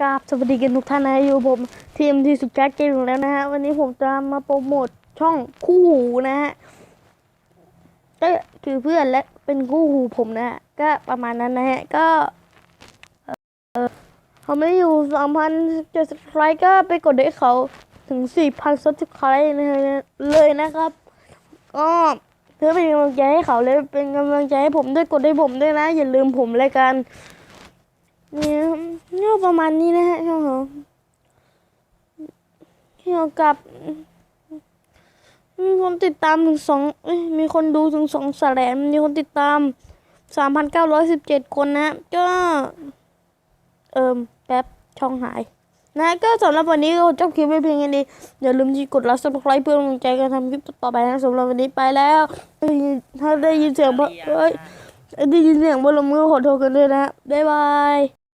กราบสวัสดีกันทุกท่านนะอยู่ผมทีมที่สุดแก๊เกมของแล้วนะฮะวันนี้ผมจะมาโปรโมทช่องคู่หูนะฮะก็คือเพื่อนและเป็นคู่หูผมนะฮะก็ประมาณนั้นนะฮะก็เออเขาไม่อยู่สองพันเจ็ดสิบไลค์ก็ไปกดให้เขาถึงสี่พันซับสไครต์เลยนะครับ ก็เพื่อเป็นกำลังใจให้เขาเลยเป็นกำลังใจให้ผมด้วยกดให้ผมด้วยนะ อย่าลืมผมเลยกันนี่ยเนี่ย ประมาณนี้นะฮะช่องเขาเกี่ยวกับ มีคนติดตามถึงสองมีคนดูถึงสองแสนมีคนติดตามสามพันเก้าร้อยสิบเจ็ดคนนะ ก็ เอิมแป๊บช่องหายนะก็สำหรับวันนี้ก็จบคลิปไว้เพียงแค่นี้อย่าลืมที่กดไลค์ซับสไครต์เพื่อเป็นกำลังใจการทำคลิปต่อไปนะสำหรับวันนี้ไปแล้วได้ยินถ้าได้ยินเสียงเพราะเอ้ยได้ยินเสียงบนลมมือขอโทษกันด้วยนะบ๊ายบาย